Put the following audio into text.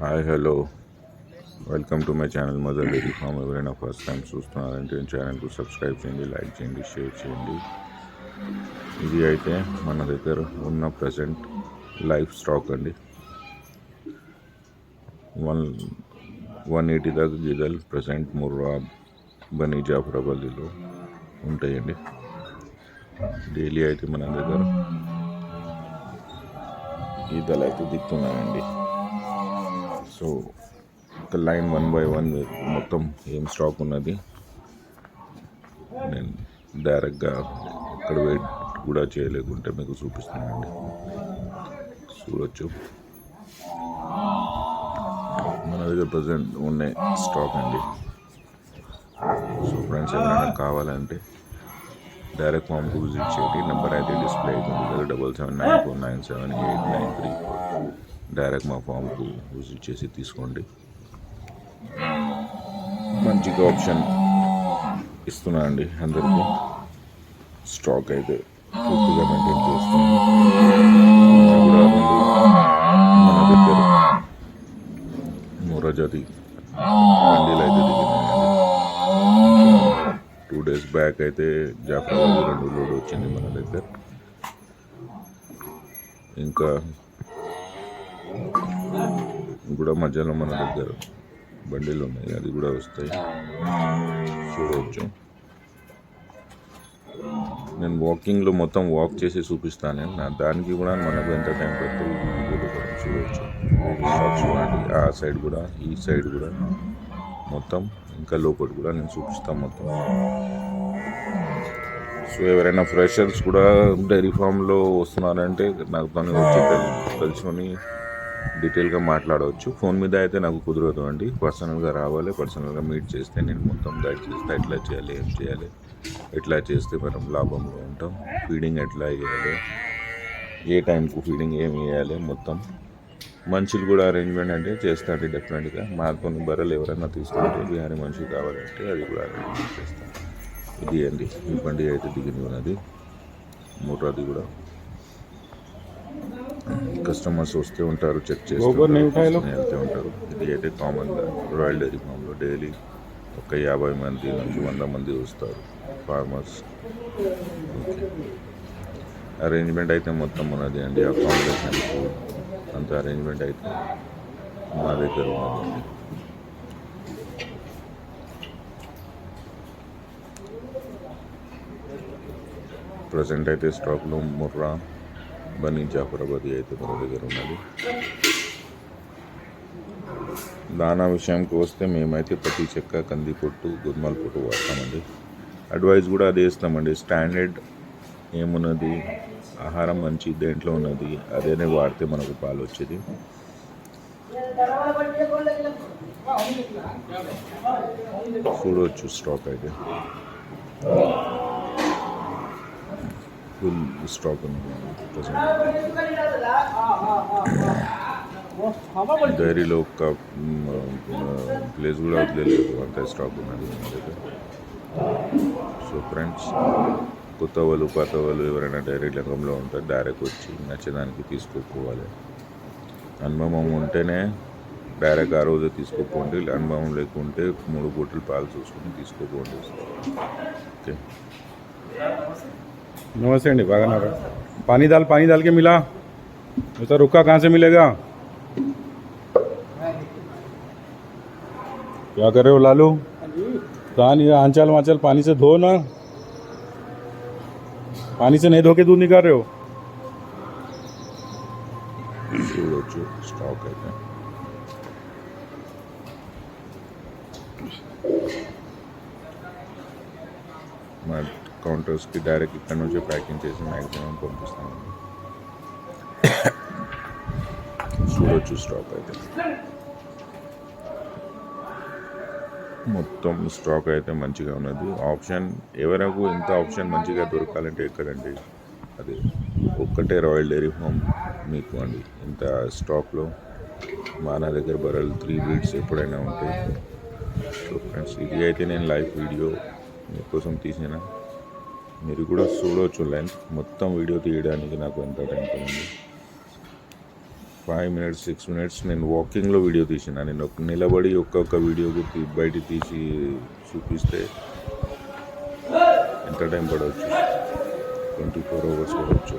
Hi hello. Welcome to my channel Mother Dairy farm. ఎవరైనా first time చూస్తున్నారంటే ఛానల్కు subscribe చేయండి లైక్ చేయండి షేర్ చేయండి. ఇది అయితే మన దగ్గర ఉన్న ప్రజెంట్ లైఫ్ స్టాక్ అండి. వన్ వన్ ఎయిటీ దాకా గీదలు ప్రజెంట్ ముర్రా బనీ జాఫరాబాదీలో ఉంటాయండి. డైలీ అయితే మన దగ్గర గీతలు అయితే దిక్కున్నాయండి సో ఒక లైన్ వన్ బై వన్ మొత్తం ఏం స్టాక్ ఉన్నది. నేను డైరెక్ట్గా ఇక్కడ వెయిట్ కూడా చేయలేకుంటే మీకు చూపిస్తున్నానండి. చూడొచ్చు. మన దగ్గర ప్రజెంట్ ఉన్న స్టాక్ అండి. సో ఫ్రెండ్స్ ఏమైనా కావాలంటే డైరెక్ట్ ఫామ్కు విజిట్ చేయండి. నెంబర్ అయితే డిస్ప్లే అవుతుంది కదా double seven nine four nine seven eight nine three direct మా ఫామ్కు విజిట్ చేసి తీసుకోండి. మంచిగా ఆప్షన్ ఇస్తున్నా అండి అందరికీ. స్టాక్ అయితే పూర్తిగా మెయింటైన్ చేస్తున్నాను. మన దగ్గర మూరజాతి మండీలు అయితే దిగినాయండి. టూ డేస్ బ్యాక్ అయితే జాఫ్రాబాద్ రెండు లోడ్ వచ్చింది మన దగ్గర. ఇంకా కూడా మధ్యలో మన దగ్గర బండిలు ఉన్నాయి అది కూడా వస్తాయి. చూడవచ్చు నేను వాకింగ్లో మొత్తం వాక్ చేసి చూపిస్తాను. నా దానికి కూడా మనకు ఎంత టైం పడుతుంది? చూడవచ్చు చూడండి. ఆ సైడ్ కూడా ఈ సైడ్ కూడా. మొత్తం ఇంకా లోపల కూడా నేను చూపిస్తాను మొత్తం. సో ఎవరైనా ఫ్రెషర్స్ కూడా డైరీ ఫామ్లో వస్తున్నారంటే నాకు తను వచ్చి తెలుసుకొని కలుసుకొని డీటెయిల్గా మాట్లాడవచ్చు. ఫోన్ మీద అయితే నాకు కుదరదు అండి. పర్సనల్గా రావాలి. పర్సనల్గా మీట్ చేస్తే నేను మొత్తం గైడ్ చేస్తే. ఎట్లా చేయాలి ఏం చేయాలి ఎట్లా చేస్తే మనం లాభంలో ఉంటాం ఫీడింగ్ ఎట్లా వేయాలి ఏ టైంకు ఫీడింగ్ ఏం వేయాలి మొత్తం మనుషులు కూడా అరేంజ్మెంట్ అంటే చేస్తాండి డెఫినెట్గా మాతో బర్రెలు ఎవరైనా తీసుకుంటే బిహారీ మనుషులు కావాలంటే అది కూడా అరేంజ్మెంట్ చేస్తాం ఇది అండి. ఈ బండి అయితే దిగింది ఉన్నది. మూటది కూడా కస్టమర్స్ వస్తూ ఉంటారు చెక్ చేస్తూ వెళ్తూ ఉంటారు. ఇది అయితే కామన్ రాయల్ డైరీ ఫామ్లో డైలీ ఒక యాభై మంది నుంచి వంద మంది వస్తారు ఫార్మర్స్ అరేంజ్మెంట్ అయితే మొత్తం ఉన్నది అండి. అకామిడేషన్ అంత అరేంజ్మెంట్ అయితే మా దగ్గర ఉన్నది. ప్రజెంట్ అయితే స్టాక్లో ముర్రా. బనీ జాఫరాబాద్ అయితే మన దగ్గర ఉన్నది దానా విషయానికి వస్తే మేమైతే ప్రతి చెక్క కంది పొట్టు గుద్మల పొట్టు వాడతామండి. అడ్వైజ్ కూడా అదే ఇస్తామండి. స్టాండర్డ్ ఏమున్నది? ఆహారం మంచి దేంట్లో ఉన్నది? అదేనే వాడితే మనకు పాలు వచ్చేది. చూడవచ్చు స్టాక్ అయితే. ఫుల్ స్టాక్ ప్రజెంట్ డైరీలో ఒక్క ప్లేస్ కూడా వదిలేదు అంత స్టాక్ ఉన్నది సో ఫ్రెండ్స్ కొత్త వాళ్ళు పాత వాళ్ళు ఎవరైనా డైరీ రంగంలో ఉంటే డైరెక్ట్ వచ్చి నచ్చదానికి తీసుకోపోవాలి. అనుభవం ఉంటేనే డైరెక్ట్ ఆ రోజు తీసుకోపోండి. అనుభవం లేకుంటే మూడు బొట్టలు పాలు చూసుకొని తీసుకోపోండి. ఓకే नमस्ते अंडी बागा पानी डाल पानी डाल के मिला। ऐसा रुका, कहाँ से मिलेगा? क्या कर रहे हो लालू? कान आंचल वांचल पानी से धो ना। पानी से नहीं धो के दूध निकाल रहे हो? स्टॉक कहते हैं। కౌంటర్స్కి డైరెక్ట్ ఇక్కడ నుంచి ప్యాకింగ్ చేసి మ్యాక్సిమం పంపిస్తామండి చూడొచ్చు స్టాక్ అయితే. మొత్తం స్టాక్ అయితే మంచిగా ఉన్నది. ఆప్షన్ ఎవరకు ఇంత ఆప్షన్ మంచిగా దొరకాలంటే ఎక్కడండి? అది ఒక్కటే రాయల్ డైరీ ఫామ్ మీకు అండి. ఇంత స్టాక్లో మా నా దగ్గర బర్రెలు త్రీ బీడ్స్ ఎప్పుడైనా ఉంటాయి సో ఫ్రెండ్స్ ఇది అయితే నేను లైవ్ వీడియో మీకోసం తీసిన మీరు కూడా చూడవచ్చు లైన్ మొత్తం వీడియో తీయడానికి నాకు ఎంత టైం పడింది? ఫైవ్ మినిట్స్ సిక్స్ మినిట్స్ నేను వాకింగ్లో వీడియో తీసిన. నేను ఒక నిలబడి ఒక్కొక్క వీడియో బయట తీసి చూపిస్తే ఎంత టైం పడవచ్చు? ట్వంటీ ఫోర్ అవర్స్ పడవచ్చు.